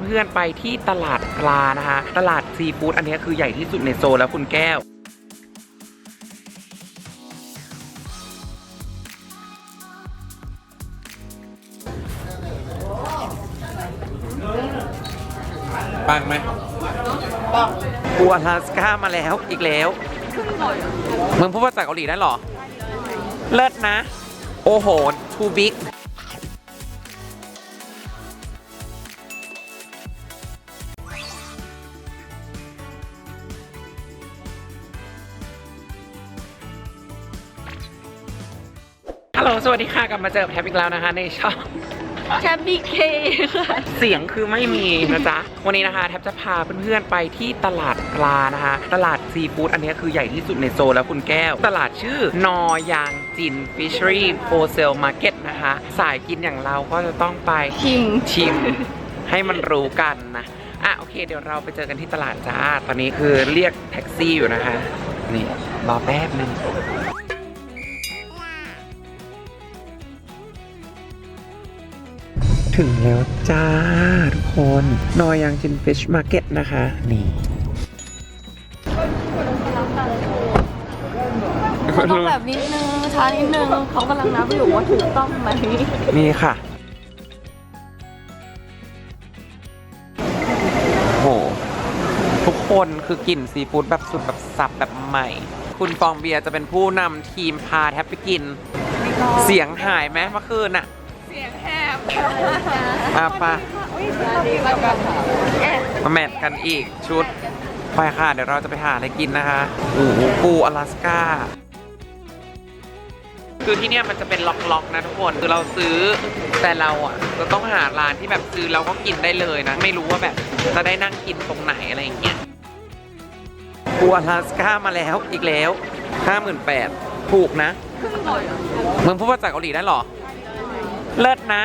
เพื่อนๆไปที่ตลาดปลานะคะ ตลาดซีฟู้ดอันนี้คือใหญ่ที่สุดในโซนแล้วคุณแก้ว ปังไหมปังปูอลาสก้ามาแล้วอีกแล้วมึงพูดภาษาเกาหลีได้เหรอ เลิศนะ โอ้โหทูบิ๊ สวัสดีค่ะกลับมาเจอแท็บอีกแล้วนะคะ ในช่องแชมปีเคค่ะเสียงคือไม่มีนะจ๊ะ วันนี้นะคะแทบจะพาเพื่อนๆไปที่ตลาดปลานะคะ ตลาดซีฟู้ดอันนี้คือใหญ่ที่สุดในโซนแล้วคุณแก้ว ตลาดชื่อนอยางจิน Fishery Wholesale Market นะคะ สายกินอย่างเราก็จะต้องไปคิงชิม ให้มันรู้กันนะอะโอเค เดี๋ยวเราไปเจอกันที่ตลาดจ้า ตอนนี้คือเรียกแท็กซี่อยู่นะคะ นี่รอแป๊บนึง ถึงแล้วจ้า ทุกคน นอยังจินฟิชมาร์เก็ตนะคะ นี่ต้องแบบนิดนึงช้านิดนึงเขากำลังนับอยู่ว่าถูกต้องไหมนี่ค่ะโหทุกคนคือกลิ่นซีฟู้ดแบบสุดแบบสับแบบใหม่ คุณฟองเบียร์จะเป็นผู้นำทีมพาแทบไปกิน เสียงหายไหมเมื่อคืนอะเสียงแหบอาปะดีมากค่ะมาแมทกันอีกชุด ไปค่ะ เดี๋ยวเราจะไปหาอะไรกินนะคะโอ้โหปูอลาสก้า คือที่เนี่ยมันจะเป็นล็อกๆนะทุกคน คือเราซื้อแต่เราอะจะต้องหาร้านที่แบบซื้อเราก็กินได้เลยนะ ไม่รู้ว่าแบบจะได้นั่งกินตรงไหนอะไรอย่างเงี้ยปูอลาสก้ามาแล้วอีกแล้วห้าหมื่นแปดถูกนะ มึงพูดภาษาเกาหลีได้เหรอ เลิศนะ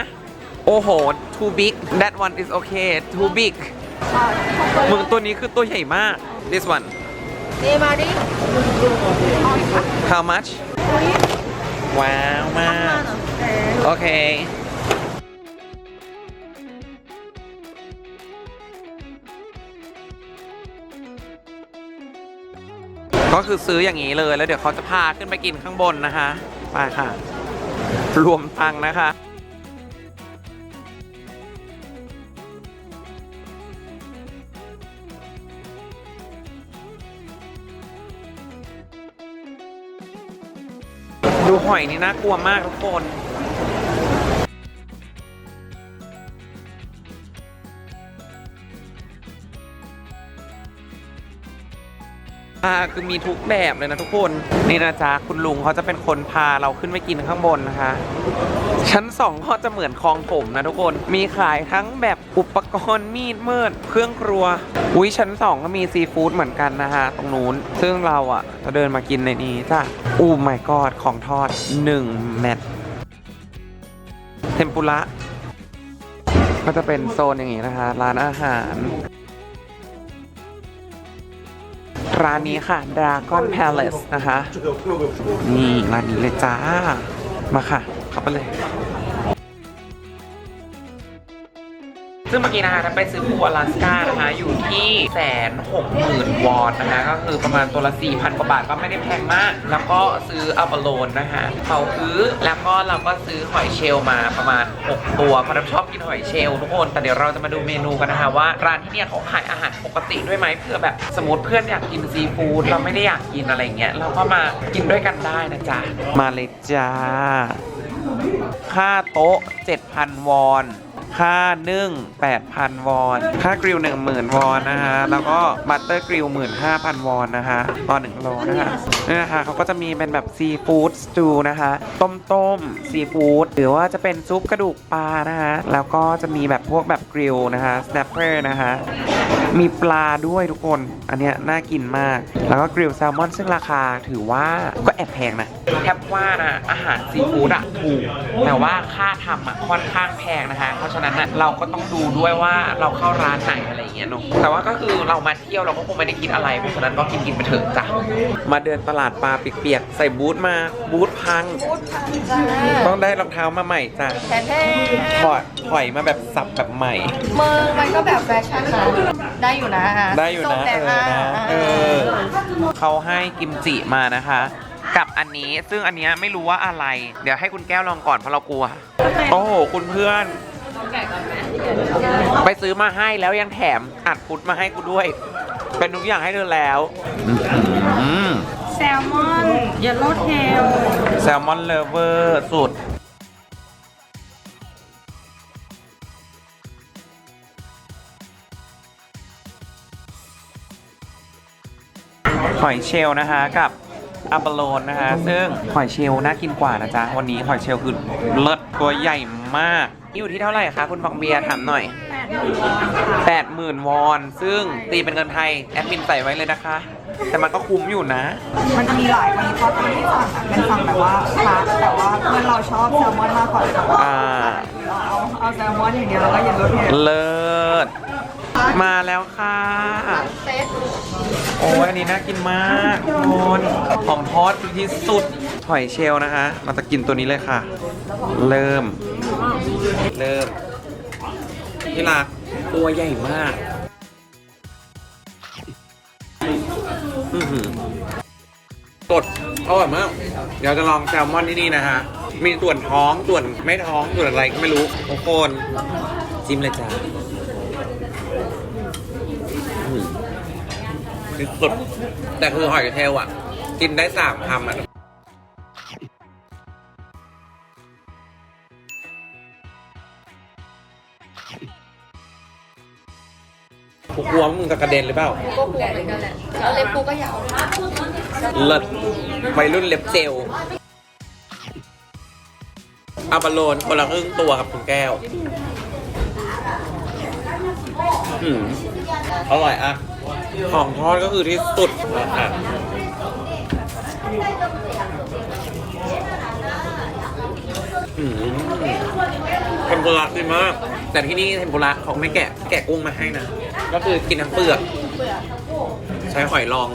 โอ้โห too big that one is okay too big มึงตัวนี้คือตัวใหญ่มาก this one เดมาดิ how much ว้าวมาก โอเคก็คือซื้ออย่างนี้เลยแล้วเดี๋ยวเขาจะพาขึ้นไปกินข้างบนนะคะ ไปค่ะ รวมตังค์นะคะ หอยนี่น่ากลัวมากทุกคนาคือมีทุกแบบเลยนะทุกคน นี่นะจ๊ะคุณลุงเขาจะเป็นคนพาเราขึ้นไปกินข้างบนนะคะ ชั้นสองก็จะเหมือนคลองผมนะทุกคน มีขายทั้งแบบอุปกรณ์มีดมืดเครื่องครัว อุ้ยชั้นสองก็มีซีฟู้ดเหมือนกันนะคะตรงนู้น ซึ่งเราอะจะเดินมากินในนี้จ้ะอู้ไม่กอดของทอด1แมตเทมปุระก็จะเป็นโซนอย่างนี้นะคะ ร้านอาหาร ร้านนี้ค่ะ Dragon Palace นะคะ นี่ร้านนี้เลยจ้า มาค่ะ เข้าไปเลย ซึ่งเมื่อกี้นะคะถ้าไปซื้อปูอลาสก้านะคะอยู่ที่แสนหกหมื่นวอนนะคะก็คือประมาณตัวละ4,000กว่าบาทก็ไม่ได้แพงมาก แล้วก็ซื้ออัลบาโลนนะคะเขาคือแล้วก็เราก็ซื้อหอยเชลล์มาประมาณ 6 ตัวเพราะเราชอบกินหอยเชลล์ทุกคนแต่เดี๋ยวเราจะมาดูเมนูกันนะคะว่าร้านที่เนี่ยเขาขายอาหารปกติด้วยไหมเพื่อแบบสมมติเพื่อนอยากกินซีฟู้ดเราไม่ได้อยากกินอะไรเงี้ยเราก็มากินด้วยกันได้นะจ๊ะมาเลยจ้าค่าโต๊ะ 7,000 วอน ค่านึ่ง8,000 วอน ค่ากริล10,000 วอนนะคะแล้วก็บัตเตอร์กริล15,000 วอนนะคะต่อ1โลนะคะนี่นะคะเขาก็จะมีเป็นแบบซีฟู้ดสตูนะคะ ต้มต้มซีฟู้ดหรือว่าจะเป็นซุปกระดูกปลานะคะแล้วก็จะมีแบบพวกแบบกริลนะคะสแนปเปอร์นะคะมีปลาด้วยทุกคน อันเนี้ยน่ากินมาก แล้วก็กริลแซลมอนซึ่งราคาถือว่าก็แอบแพงนะ แทบว่านะอาหารซีฟู้ดอะถูก แต่ว่าค่าทำอะค่อนข้างแพงนะคะ เพราะฉะนั้นนั้นน่ะเราก็ต้องดูด้วยว่าเราเข้าร้านไหนอะไรอย่างเงี้ยเนาะแต่ว่าก็คือเรามาเที่ยวเราก็คงไม่ได้คิดอะไรเพราะฉะนั้นก็กินกินๆไปเถอะจ้ะมาเดินตลาดปลาเปียกๆใส่บูทมาบูทพังพูดพันจ้าต้องได้รองเท้ามาใหม่จ้ะแทนแท้ถอดถอยมาแบบสับแบบใหม่ มือมันก็แบบแฟชั่นนะได้อยู่นะได้อยู่ส้มนะแดเองออะนะเออเขาให้กิมจิมานะคะ กับอันนี้ซึ่งอันเนี้ยไม่รู้ว่าอะไร เดี๋ยวให้คุณแก้วลองก่อนเพราะเรากลัว โอ้โหคุณเพื่อน ไปซื้อมาให้แล้วยังแถมอัดฟุตมาให้กูด้วย เป็นทุกอย่างให้เธอแล้วอืมแซลมอนเยลโล่เทลแซลมอนเลเวอร์สุดหอยเชลล์นะคะกับอัปเปโลนนะคะซึ่งหอยเชลล์น่ากินกว่านะจ๊ะ วันนี้หอยเชลล์คือเลิศตัวใหญ่มาก อยู่ที่เท่าไหร่คะคุณฟองเบียร์ถามหน่อย 80,000 วอน ซึ่งตีเป็นเงินไทย แอดมินใส่ไว้เลยนะคะ แต่มันก็คุ้มอยู่นะ มันจะมีหลายวันนี้เพราะตัวที่สั่งอะเป็นสั่งแบบว่าพาร์ทแต่ว่าเพื่อนเราชอบแซลมอนมากกว่าเลยแบบว่าอ่าเราเอาเอาแซลมอนอย่างเดียวแล้วก็เยลโล่เทลเลิศ มาแล้วค่ะ เซ็ต โอ้ยอันนี้น่ากินมากทุกคนของทอดที่สุดหอยเชลล์นะคะ เราจะกินตัวนี้เลยค่ะ เริ่ม เริ่ม ที่รักตัวใหญ่มากสดอร่อยมาก เดี๋ยวจะลองแซลมอนที่นี่นะฮะ มีส่วนท้องส่วนไม่ท้องส่วนอะไรก็ไม่รู้ทุกคนจิ้มเลยจ้าอื้อหือ ที่สุด แต่คือหอยเทลอะ กินได้สามคำอะกูกลัวว่ามึงจะกระเด็นหรือเปล่า ก็หัวเหมือนกันแหละแล้วเล็บกูก็ยาวเลิศวัยรุ่นเล็บเจลอาบาโลนคนละครึ่งตัวกับคุณแก้ว อืมอร่อยอะ ของทอดก็คือที่สุดอะอืมเทมปุระดีมาก แต่ที่นี่เทมปุระเขาไม่แกะ แกะกุ้งมาให้นะ ก็คือกินทั้งเปลือก ใช้หอยลอง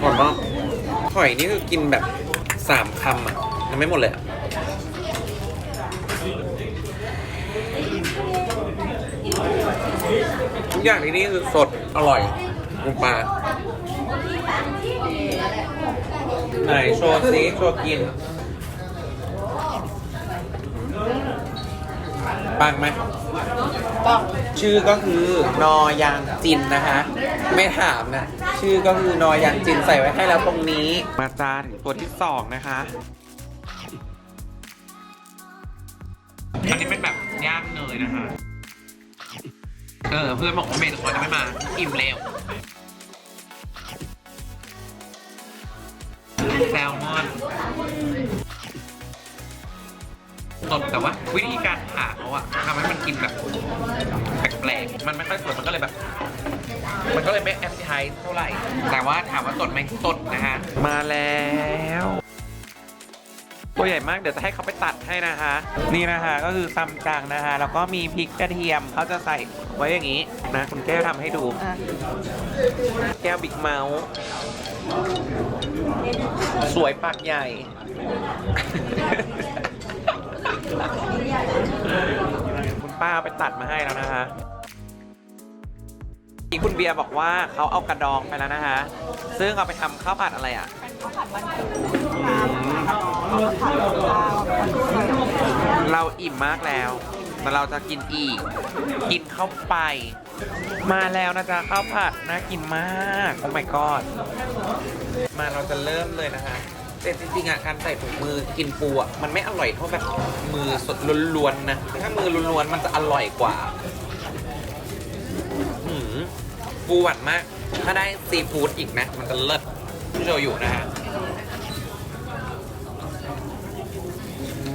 หอมมากหอยนี่คือกินแบบสามคำอะยังไม่หมดเลยอะ ทุกอย่างที่นี่คือสดอร่อยกุ้งปลาไหนโชว์ซิโชว์กิน ปังไหมปังชื่อก็คือนอยางจินนะคะ ไม่ถามนะ ชื่อก็คือนอยางจินใส่ไว้ให้แล้วตรงนี้ มาจาถึงตัวที่สองนะคะอันนี้เป็นแบบย่างเนยนะคะ เออเพื่อนบอกว่าเมนูเขาจะไม่มา อิ่มแล้วแซลมอนสดแต่ว่าวิธีการผ่าเขาอะทำให้มันกินแบบแปลกๆมันไม่ค่อยสดมันก็เลยแบบ มันก็เลยไม่แอปไทเท่าไหร่ แต่ว่าถามว่าสดไหมสดนะฮะ มาแล้ว ตัวใหญ่มากเดี๋ยวจะให้เขาไปตัดให้นะคะ นี่นะคะก็คือซัมจังนะคะแล้วก็มีพริกกระเทียมเขาจะใส่ไว้อย่างนี้นะคุณแก้วทำให้ดู อะแก้วบิ๊กเมาส์สวยปากใหญ่ คุณป้าเอาไปตัดมาให้แล้วนะคะที่คุณเบียร์บอกว่าเขาเอากระดองไปแล้วนะคะ ซึ่งเอาไปทำข้าวผัดอะไรอะ เเราอิ่มมากแล้วแต่เราจะกินอีก กินเข้าไป มาแล้วนะจ๊ะข้าวผัดน่ากินมากโอ้ my god มาเราจะเริ่มเลยนะคะแต่จริงๆอะการใส่ถุงมือกินปูอะมันไม่อร่อยเท่าแบบมือสดล้วนๆนะถ้ามือล้วนๆมันจะอร่อยกว่าหืมปูหวานมาก ถ้าได้ซีฟู้ดอีกนะ มันจะเลิศโชยุนะฮะ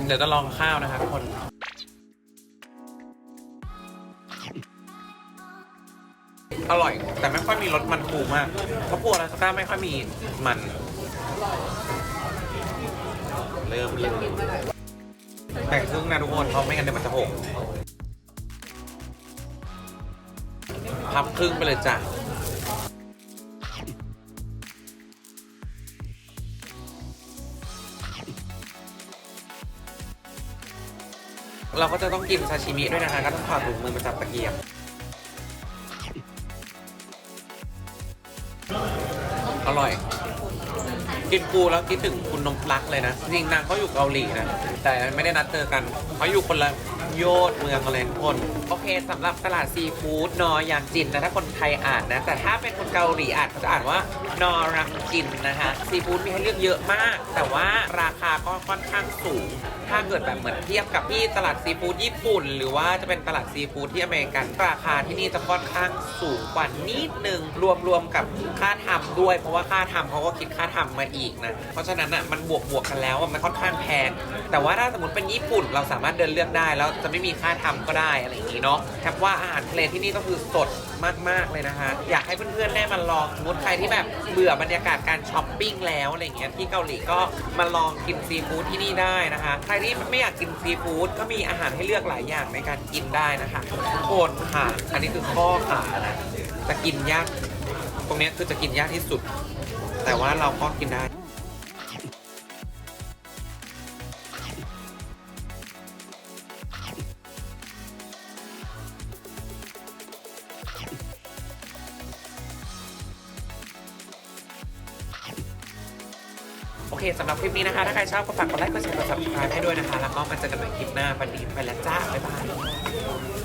เดี๋ยวจะลองข้าวนะครับคนอร่อย แต่ไม่ค่อยมีรสมันปูมากเพราะปูอลาสก้าไม่ค่อยมีมัน เริ่มเลยแบ่งครึ่งนะทุกคนเพราะไม่งั้นเดี๋ยวมันจะหกพับครึ่งไปเลยจ้ะ เราก็จะต้องกินซาชิมิด้วยนะคะก็ต้องถอดถุงมือมาจับตะเกียบอร่อย กินปูแล้วคิดถึง นมพลักเลยนะ จริงนางเขาอยู่เกาหลีนะ แต่ไม่ได้นัดเจอกันเขาอยู่คนละโยชน์เมืองอะไรทุกคน โอเคสำหรับตลาดซีฟู้ดนอยางจินนะถ้าคนไทยอ่านนะ แต่ถ้าเป็นคนเกาหลีอ่านเขาจะอ่านว่านอรังจินนะคะซีฟู้ดมีให้เลือกเยอะมาก แต่ว่าราคาก็ค่อนข้างสูง ถ้าเกิดแบบเหมือนเทียบกับที่ตลาดซีฟู้ดญี่ปุ่น หรือว่าจะเป็นตลาดซีฟู้ดที่อเมริกันราคาที่นี่จะค่อนข้างสูงกว่านิดนึงรวมรวมกับค่าทำด้วย เพราะว่าค่าทำเขาก็คิดค่าทำมาอีกนะเพราะฉะนั้นอะมันบวกบวกกันแล้วอะมันค่อนข้างแพง แต่ว่าถ้าสมมติเป็นญี่ปุ่น เราสามารถเดินเลือกได้ แล้วจะไม่มีค่าทำก็ได้อะไรอย่างนี้เนาะแทบว่าอาหารทะเลที่นี่ก็คือสดมาก ๆ เลยนะคะ อยากให้เพื่อนๆได้มาลองสมมติใครที่แบบเบื่อบรรยากาศการช้อปปิ้งแล้วอะไรอย่างเงี้ยที่เกาหลีก็มาลองกินซีฟู้ดที่นี่ได้นะคะ ใครที่ไม่อยากกินซีฟู้ดก็มีอาหารให้เลือกหลายอย่างในการกินได้นะคะทุกคนค่ะ อันนี้คือข้อขานะจะกินยาก ตรงนี้คือจะกินยากที่สุด แต่ว่าเราก็กินได้ เคสำหรับคลิปนี้นะคะ ถ้าใครชอบก็ฝากกดไลค์กดแชร์กด subscribe ให้ด้วยนะคะ แล้วก็มาเจอกันใหม่คลิปหน้าวันนี้ไปแล้วจ้า บ๊ายบาย